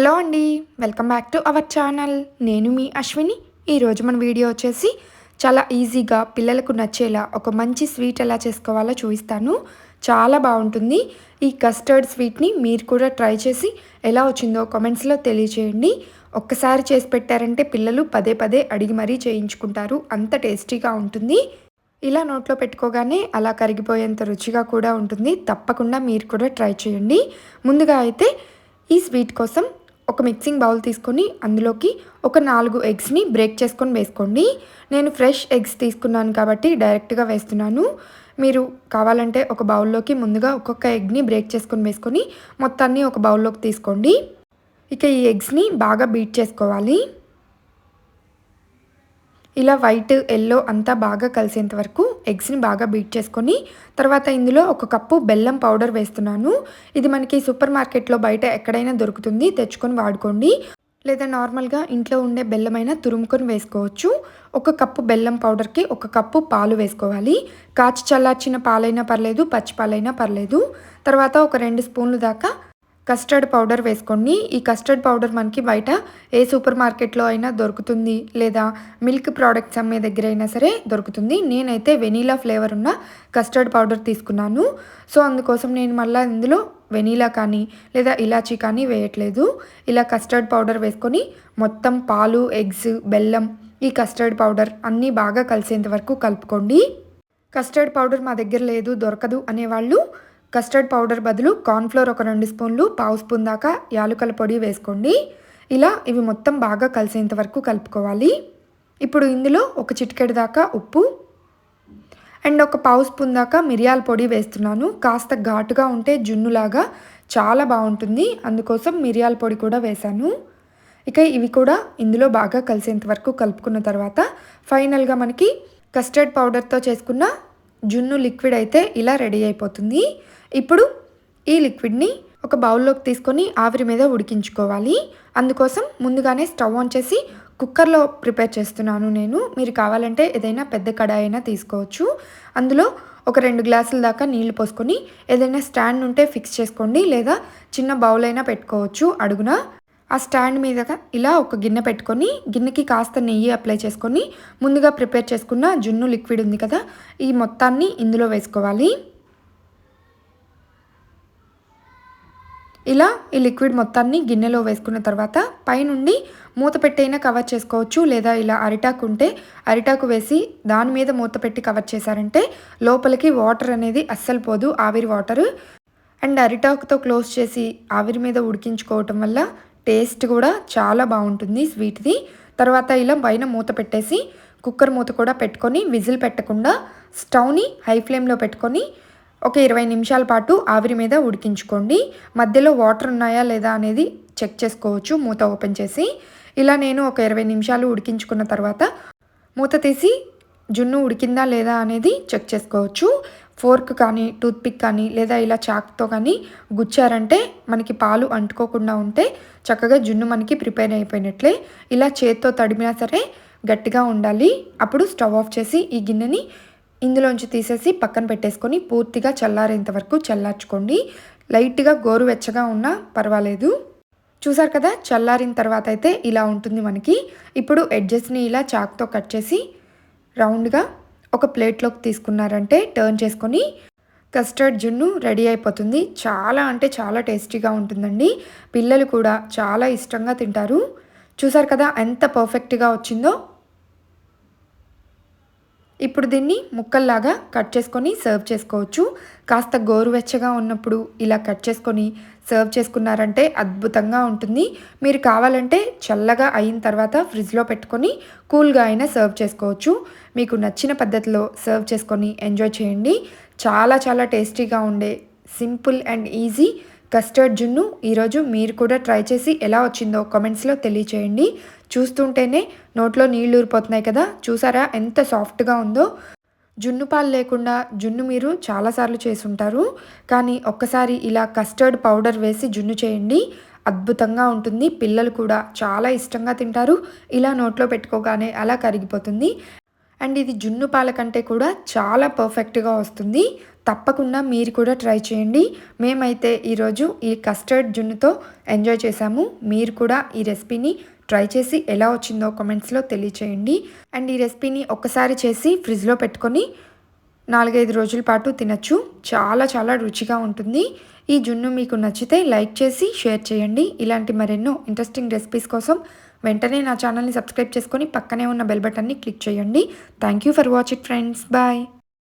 Hello అండి welcome back to our channel. నేను మీ అశ్విని. ఈరోజు మన వీడియో వచ్చేసి చాలా ఈజీగా పిల్లలకు నచ్చేలా ఒక మంచి స్వీట్ ఎలా చేసుకోవాలో చూపిస్తాను. చాలా బాగుంటుంది. ఈ కస్టర్డ్ స్వీట్ని మీరు కూడా ట్రై చేసి ఎలా వచ్చిందో కామెంట్స్లో తెలియచేయండి. ఒక్కసారి చేసి పెట్టారంటే పిల్లలు పదే పదే అడిగి మరీ చేయించుకుంటారు. అంత టేస్టీగా ఉంటుంది. ఇలా నోట్లో పెట్టుకోగానే అలా కరిగిపోయేంత రుచిగా కూడా ఉంటుంది. తప్పకుండా మీరు కూడా ట్రై చేయండి. ముందుగా అయితే ఈ స్వీట్ కోసం ఒక మిక్సింగ్ బౌల్ తీసుకొని అందులోకి ఒక నాలుగు ఎగ్స్ని బ్రేక్ చేసుకొని వేసుకోండి. నేను ఫ్రెష్ ఎగ్స్ తీసుకున్నాను కాబట్టి డైరెక్ట్గా వేస్తున్నాను. మీరు కావాలంటే ఒక బౌల్లోకి ముందుగా ఒక్కొక్క ఎగ్ని బ్రేక్ చేసుకొని వేసుకొని మొత్తాన్ని ఒక బౌల్లోకి తీసుకోండి. ఇక ఈ ఎగ్స్ని బాగా బీట్ చేసుకోవాలి. ఇలా వైట్ ఎల్లో అంతా బాగా కలిసేంత వరకు ఎగ్స్ని బాగా బీట్ చేసుకొని తర్వాత ఇందులో ఒక కప్పు బెల్లం పౌడర్ వేస్తున్నాను. ఇది మనకి సూపర్ మార్కెట్లో బయట ఎక్కడైనా దొరుకుతుంది తెచ్చుకొని వాడుకోండి. లేదా నార్మల్గా ఇంట్లో ఉండే బెల్లమైనా తురుముకొని వేసుకోవచ్చు. ఒక కప్పు బెల్లం పౌడర్కి ఒక కప్పు పాలు వేసుకోవాలి. కాచి చల్లార్చిన పాలైనా పర్లేదు పచ్చి పాలైనా పర్లేదు. తర్వాత ఒక రెండు స్పూన్లు దాకా కస్టర్డ్ పౌడర్ వేసుకోండి ఈ కస్టర్డ్ పౌడర్ మనకి బయట ఏ సూపర్ మార్కెట్లో అయినా దొరుకుతుంది లేదా మిల్క్ ప్రోడక్ట్స్ అమ్మే దగ్గర అయినా సరే దొరుకుతుంది. నేనైతే వెనీలా ఫ్లేవర్ ఉన్న కస్టర్డ్ పౌడర్ తీసుకున్నాను. సో అందుకోసం నేను మళ్ళీ ఇందులో వెనీలా కానీ లేదా ఇలాచీ కానీ వేయట్లేదు. ఇలా కస్టర్డ్ పౌడర్ వేసుకొని మొత్తం పాలు ఎగ్స్ బెల్లం ఈ కస్టర్డ్ పౌడర్ అన్నీ బాగా కలిసేంత వరకు కలుపుకోండి. కస్టర్డ్ పౌడర్ మా దగ్గర లేదు దొరకదు అనేవాళ్ళు కస్టర్డ్ పౌడర్ బదులు కార్న్ఫ్లోర్ ఒక రెండు స్పూన్లు పావు స్పూన్ దాకా యాలుకల పొడి వేసుకోండి. ఇలా ఇవి మొత్తం బాగా కలిసేంత వరకు కలుపుకోవాలి. ఇప్పుడు ఇందులో ఒక చిటికెడు దాకా ఉప్పు అండ్ ఒక పావు స్పూన్ దాకా మిరియాల పొడి వేస్తున్నాను. కాస్త ఘాటుగా ఉంటే జున్నులాగా చాలా బాగుంటుంది. అందుకోసం మిరియాల పొడి కూడా వేశాను. ఇక ఇవి కూడా ఇందులో బాగా కలిసేంత వరకు కలుపుకున్న తర్వాత ఫైనల్గా మనకి కస్టర్డ్ పౌడర్తో చేసుకున్న జున్ను లిక్విడ్ అయితే ఇలా రెడీ అయిపోతుంది. ఇప్పుడు ఈ లిక్విడ్ని ఒక బౌల్లోకి తీసుకొని ఆవిరి మీద ఉడికించుకోవాలి. అందుకోసం ముందుగానే స్టవ్ ఆన్ చేసి కుక్కర్లో ప్రిపేర్ చేస్తున్నాను నేను. మీరు కావాలంటే ఏదైనా పెద్ద కడాయి అయినా తీసుకోవచ్చు. అందులో ఒక రెండు గ్లాసుల దాకా నీళ్ళు పోసుకొని ఏదైనా స్టాండ్ ఉంటే ఫిక్స్ చేసుకోండి లేదా చిన్న బౌల్ అయినా పెట్టుకోవచ్చు అడుగున. ఆ స్టాండ్ మీదగా ఇలా ఒక గిన్నె పెట్టుకొని గిన్నెకి కాస్త నెయ్యి అప్లై చేసుకొని ముందుగా ప్రిపేర్ చేసుకున్న జున్ను లిక్విడ్ ఉంది కదా ఈ మొత్తాన్ని ఇందులో వేసుకోవాలి. ఇలా ఈ లిక్విడ్ మొత్తాన్ని గిన్నెలో వేసుకున్న తర్వాత పైనుండి మూత పెట్టైనా కవర్ చేసుకోవచ్చు లేదా ఇలా అరిటాకు ఉంటే అరిటాకు వేసి దాని మీద మూత పెట్టి కవర్ చేశారంటే లోపలికి వాటర్ అనేది అస్సలు పోదు ఆవిరి వాటర్. అండ్ అరిటాకుతో క్లోజ్ చేసి ఆవిరి మీద ఉడికించుకోవటం వల్ల టేస్ట్ కూడా చాలా బాగుంటుంది స్వీట్ది. తర్వాత ఇలా పైన మూత పెట్టేసి కుక్కర్ మూత కూడా పెట్టుకొని విజిల్ పెట్టకుండా స్టవ్ని హై ఫ్లేమ్లో పెట్టుకొని ఒక ఇరవై నిమిషాల పాటు ఆవిరి మీద ఉడికించుకోండి. మధ్యలో వాటర్ ఉన్నాయా లేదా అనేది చెక్ చేసుకోవచ్చు మూత ఓపెన్ చేసి. ఇలా నేను ఒక ఇరవై నిమిషాలు ఉడికించుకున్న తర్వాత మూత తీసి జున్ను ఉడికిందా లేదా అనేది చెక్ చేసుకోవచ్చు. ఫోర్క్ కానీ టూత్పిక్ కానీ లేదా ఇలా చాక్తో కానీ గుచ్చారంటే మనకి పాలు అంటుకోకుండా ఉంటే చక్కగా జున్ను మనకి ప్రిపేర్ అయిపోయినట్లే. ఇలా చేత్తో తడిమినా సరే గట్టిగా ఉండాలి. అప్పుడు స్టవ్ ఆఫ్ చేసి ఈ గిన్నెని ఇందులోంచి తీసేసి పక్కన పెట్టేసుకొని పూర్తిగా చల్లారేంత వరకు చల్లార్చుకోండి. లైట్గా గోరువెచ్చగా ఉన్నా పర్వాలేదు. చూసారు కదా చల్లారిన తర్వాత అయితే ఇలా ఉంటుంది మనకి. ఇప్పుడు ఎడ్జెస్ని ఇలా చాక్తో కట్ చేసి రౌండ్గా ఒక ప్లేట్లోకి తీసుకున్నారంటే టర్న్ చేసుకొని కస్టర్డ్ జున్ను రెడీ అయిపోతుంది. చాలా అంటే చాలా టేస్టీగా ఉంటుందండి. పిల్లలు కూడా చాలా ఇష్టంగా తింటారు. చూసారు కదా ఎంత పర్ఫెక్ట్గా వచ్చిందో? ఇప్పుడు దీన్ని ముక్కల్లాగా కట్ చేసుకొని సర్వ్ చేసుకోవచ్చు. కాస్త గోరువెచ్చగా ఉన్నప్పుడు ఇలా కట్ చేసుకొని సర్వ్ చేసుకున్నారంటే అద్భుతంగా ఉంటుంది. మీరు కావాలంటే చల్లగా అయిన తర్వాత ఫ్రిడ్జ్లో పెట్టుకొని కూల్గా అయినా సర్వ్ చేసుకోవచ్చు. మీకు నచ్చిన పద్ధతిలో సర్వ్ చేసుకొని ఎంజాయ్ చేయండి. చాలా చాలా టేస్టీగా ఉండే సింపుల్ అండ్ ఈజీ కస్టర్డ్ జున్ను ఈరోజు మీరు కూడా ట్రై చేసి ఎలా వచ్చిందో కామెంట్స్లో తెలియచేయండి. చూస్తుంటేనే నోట్లో నీళ్ళు ఊరిపోతున్నాయి కదా. చూసారా ఎంత సాఫ్ట్గా ఉందో. జున్ను పాలు లేకుండా జున్ను మీరు చాలాసార్లు చేసుంటారు. కానీ ఒక్కసారి ఇలా కస్టర్డ్ పౌడర్ వేసి జున్ను చేయండి. అద్భుతంగా ఉంటుంది. పిల్లలు కూడా చాలా ఇష్టంగా తింటారు. ఇలా నోట్లో పెట్టుకోగానే అలా కరిగిపోతుంది. అండ్ ఇది జున్ను పాల కంటే కూడా చాలా పర్ఫెక్ట్గా వస్తుంది. తప్పకుండా మీరు కూడా ట్రై చేయండి. మేమైతే ఈరోజు ఈ కస్టర్డ్ జున్నుతో ఎంజాయ్ చేసాము మీరు కూడా ఈ రెసిపీని ట్రై చేసి ఎలా వచ్చిందో కామెంట్స్లో తెలియచేయండి. అండ్ ఈ రెసిపీని ఒక్కసారి చేసి ఫ్రిడ్జ్లో పెట్టుకొని నాలుగైదు రోజుల పాటు తినచ్చు. చాలా చాలా రుచిగా ఉంటుంది. ఈ జున్ను మీకు నచ్చితే లైక్ చేసి షేర్ చేయండి. ఇలాంటి మరెన్నో ఇంట్రెస్టింగ్ రెసిపీస్ కోసం వెంటనే నా ఛానల్ని సబ్స్క్రైబ్ చేసుకొని పక్కనే ఉన్న బెల్ బటన్ని క్లిక్ చేయండి. Thank you for watching friends. Bye.